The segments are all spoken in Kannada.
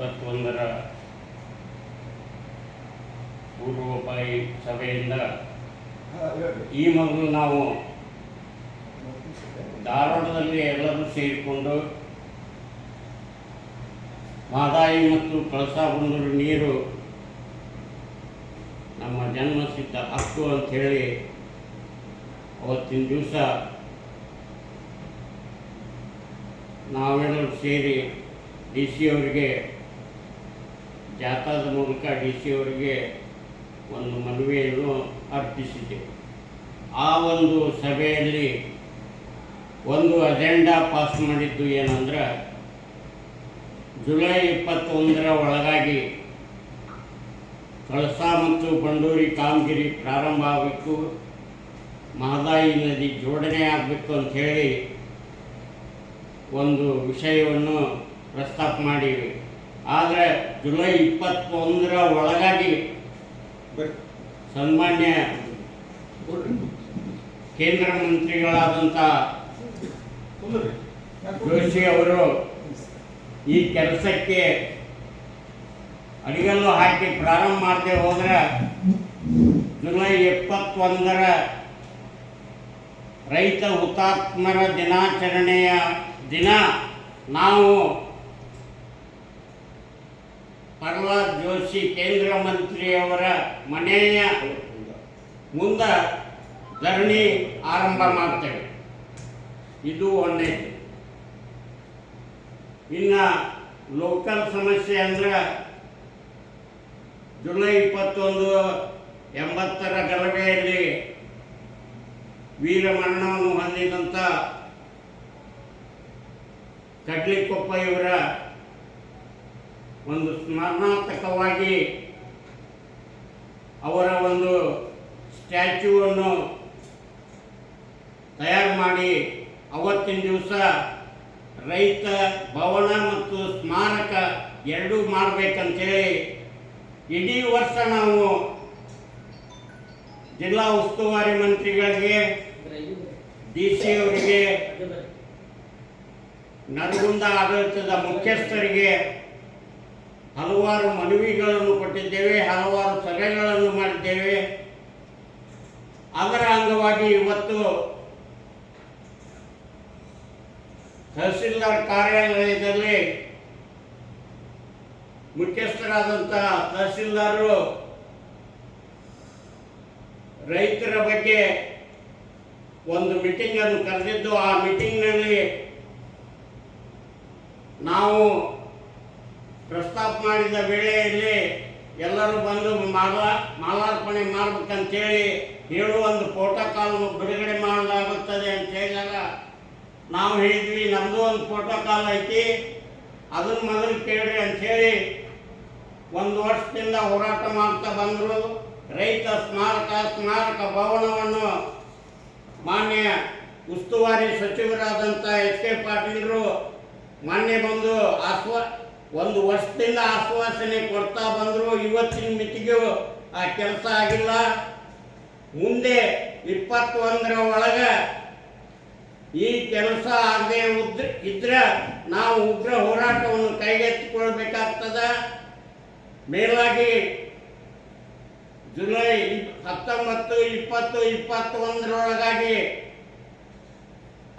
ಇಪ್ಪತ್ತೊಂದರ ಪೂರ್ವೋಪಾಯಿ ಸಭೆಯಿಂದ ಈ ಮೊದಲು ನಾವು ಧಾರವಾಡದಲ್ಲಿ ಎಲ್ಲರೂ ಸೇರಿಕೊಂಡು ಮಾದಾಯಿ ಮತ್ತು ಕಳಸಾ ಬಂದೂರು ನೀರು ನಮ್ಮ ಜನ್ಮಸಿದ್ಧ ಹಕ್ಕು ಅಂಥೇಳಿ ಅವತ್ತಿನ ದಿವಸ ನಾವೆಲ್ಲರೂ ಸೇರಿ ಡಿ ಸಿ ಅವರಿಗೆ ಜಾಥಾದ ಮೂಲಕ ಡಿ ಸಿ ಅವರಿಗೆ ಒಂದು ಮನವಿಯನ್ನು ಅರ್ಪಿಸಿದೆ ಆ ಒಂದು ಸಭೆಯಲ್ಲಿ ಒಂದು ಅಜೆಂಡಾ ಪಾಸ್ ಮಾಡಿದ್ದು ಏನಂದ್ರೆ, ಜುಲೈ ಇಪ್ಪತ್ತೊಂದರ ಒಳಗಾಗಿ ಕಳಸಾ ಮತ್ತು ಬಂಡೂರಿ ಕಾಮಗಿರಿ ಪ್ರಾರಂಭ ಆಗಬೇಕು, ಮಹದಾಯಿ ನದಿ ಜೋಡಣೆ ಆಗಬೇಕು ಅಂತ ಹೇಳಿ ಒಂದು ವಿಷಯವನ್ನು ಪ್ರಸ್ತಾಪ ಮಾಡಿವಿ. ಆದರೆ ಜುಲೈ ಇಪ್ಪತ್ತೊಂದರ ಒಳಗಾಗಿ ಸನ್ಮಾನ್ಯ ಕೇಂದ್ರ ಮಂತ್ರಿಗಳಾದಂಥ ಜೋಶಿ ಅವರು ಈ ಕೆಲಸಕ್ಕೆ ಅಡಿಗಲ್ಲು ಹಾಕಿ ಪ್ರಾರಂಭ ಮಾಡದೆ ಹೋದ್ರೆ ಜುಲೈ ಇಪ್ಪತ್ತೊಂದರ ರೈತ ಹುತಾತ್ಮರ ದಿನಾಚರಣೆಯ ದಿನ ನಾವು ಪ್ರಹ್ಲಾದ್ ಜೋಶಿ ಕೇಂದ್ರ ಮಂತ್ರಿಯವರ ಮನೆಯ ಮುಂದ ಧರಣಿ ಆರಂಭ ಮಾಡ್ತೇವೆ. ಇದು ಒಂದೇ ಇನ್ನು ಲೋಕಲ್ ಸಮಸ್ಯೆ ಅಂದ್ರೆ ಜುಲೈ ಇಪ್ಪತ್ತೊಂದು ಎಂಬತ್ತರ ಗಲಭೆಯಲ್ಲಿ ವೀರಮರಣವನ್ನು ಹೊಂದಿದಂಥ ಕಡ್ಲಿಕೊಪ್ಪ ಇವರ ಒಂದು ಸ್ಮರಣಾರ್ಥಕವಾಗಿ ಅವರ ಒಂದು ಸ್ಟ್ಯಾಚ್ಯೂವನ್ನು ತಯಾರು ಮಾಡಿ ಅವತ್ತಿನ ದಿವಸ ರೈತ ಭವನ ಮತ್ತು ಸ್ಮಾರಕ ಎರಡೂ ಮಾಡಬೇಕಂತೇಳಿ ಇಡೀ ವರ್ಷ ನಾವು ಜಿಲ್ಲಾ ಉಸ್ತುವಾರಿ ಮಂತ್ರಿಗಳಿಗೆ ಡಿ ಸಿ ಅವರಿಗೆ, ನರಗುಂದ ಆಡಳಿತದ ಮುಖ್ಯಸ್ಥರಿಗೆ ಹಲವಾರು ಮನವಿಗಳನ್ನು ಕೊಟ್ಟಿದ್ದೇವೆ, ಹಲವಾರು ಸಭೆಗಳನ್ನು ಮಾಡಿದ್ದೇವೆ. ಅದರ ಅಂಗವಾಗಿ ಇವತ್ತು ತಹಸೀಲ್ದಾರ್ ಕಾರ್ಯಾಲಯದಲ್ಲಿ ಮುಖ್ಯಸ್ಥರಾದಂತಹ ತಹಸೀಲ್ದಾರರು ರೈತರ ಬಗ್ಗೆ ಒಂದು ಮೀಟಿಂಗನ್ನು ಕರೆದಿದ್ದು, ಆ ಮೀಟಿಂಗ್ನಲ್ಲಿ ನಾವು ಪ್ರಸ್ತಾಪ ಮಾಡಿದ ವೇಳೆಯಲ್ಲಿ ಎಲ್ಲರೂ ಬಂದು ಮಾಲ ಮಾಲಾರ್ಪಣೆ ಮಾಡ್ಬೇಕಂತೇಳಿ ಹೇಳು ಒಂದು ಪ್ರೋಟೋಕಾಲ್ ಬಿಡುಗಡೆ ಮಾಡಲಾಗುತ್ತದೆ ಅಂತ ಹೇಳಿದಾಗ ನಾವು ಹೇಳಿದ್ವಿ ನಮ್ಮದು ಒಂದು ಪ್ರೋಟೋಕಾಲ್ ಐತಿ, ಅದನ್ನ ಮೊದಲು ಕೇಳ್ರಿ ಅಂಥೇಳಿ ಒಂದು ವರ್ಷದಿಂದ ಹೋರಾಟ ಮಾಡ್ತಾ ಬಂದರು. ರೈತ ಸ್ಮಾರಕ ಸ್ಮಾರಕ ಭವನವನ್ನು ಮಾನ್ಯ ಉಸ್ತುವಾರಿ ಸಚಿವರಾದಂಥ ಎಸ್ ಕೆ ಪಾಟೀಲರು ಮೊನ್ನೆ ಬಂದು ಆಶ್ವ ಒಂದು ವರ್ಷದಿಂದ ಆಶ್ವಾಸನೆ ಕೊಡ್ತಾ ಬಂದರು, ಇವತ್ತಿನ ಮಿತಿಗೆ ಆ ಕೆಲಸ ಆಗಿಲ್ಲ. ಮುಂದೆ ಇಪ್ಪತ್ತೊಂದರ ಒಳಗೆ ಈ ಕೆಲಸ ಆಗದೆ ಉದ್ರ, ಇದ್ರೆ ನಾವು ಉಗ್ರ ಹೋರಾಟವನ್ನು ಕೈಗೆತ್ತಿಕೊಳ್ಬೇಕಾಗ್ತದ. ಮೇಲಾಗಿ ಜುಲೈ ಹತ್ತೊಂಬತ್ತು, ಇಪ್ಪತ್ತು, ಇಪ್ಪತ್ತೊಂದರೊಳಗಾಗಿ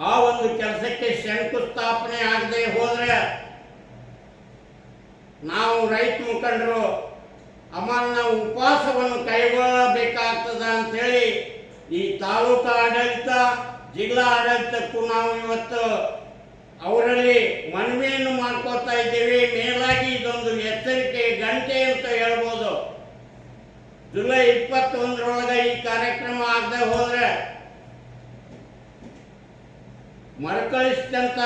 ಆ ಒಂದು ಕೆಲಸಕ್ಕೆ ಶಂಕುಸ್ಥಾಪನೆ ಆಗದೆ ಹೋದ್ರೆ ನಾವು ರೈತ ಮುಖಂಡರು ಅಮಾನ ಉಪವಾಸವನ್ನು ಕೈಗೊಳ್ಳಬೇಕಾಗ್ತದ ಅಂತೇಳಿ ಈ ತಾಲೂಕು ಆಡಳಿತ, ಜಿಲ್ಲಾ ಆಡಳಿತಕ್ಕೂ ನಾವು ಇವತ್ತು ಅವರಲ್ಲಿ ಮನವಿಯನ್ನು ಮಾಡ್ಕೋತಾ ಇದ್ದೇವೆ. ಮೇಲಾಗಿ ಇದೊಂದು ಎಚ್ಚರಿಕೆ, ಗಂಟೆ ಅಂತ ಹೇಳ್ಬೋದು. ಜುಲೈ ಇಪ್ಪತ್ತೊಂದರೊಳಗೆ ಈ ಕಾರ್ಯಕ್ರಮ ಆಗದೆ ಹೋದ್ರೆ ಮರುಕಳಿಸಿದಂತ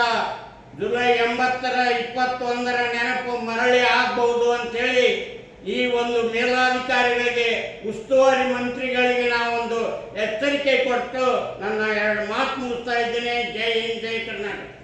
ಜುಲೈ ಎಂಬತ್ತರ, ಇಪ್ಪತ್ತೊಂದರ ನೆನಪು ಮರಳಿ ಆಗಬಹುದು ಅಂತೇಳಿ ಈ ಒಂದು ಮೇಲಾಧಿಕಾರಿಗಳಿಗೆ, ಉಸ್ತುವಾರಿ ಮಂತ್ರಿಗಳಿಗೆ ನಾವೊಂದು ಎಚ್ಚರಿಕೆ ಕೊಟ್ಟು ನನ್ನ ಎರಡು ಮಾತು ಮುಗಿಸ್ತಾ ಇದ್ದೇನೆ. ಜೈ ಹಿಂದ್, ಜೈ ಕರ್ನಾಟಕ.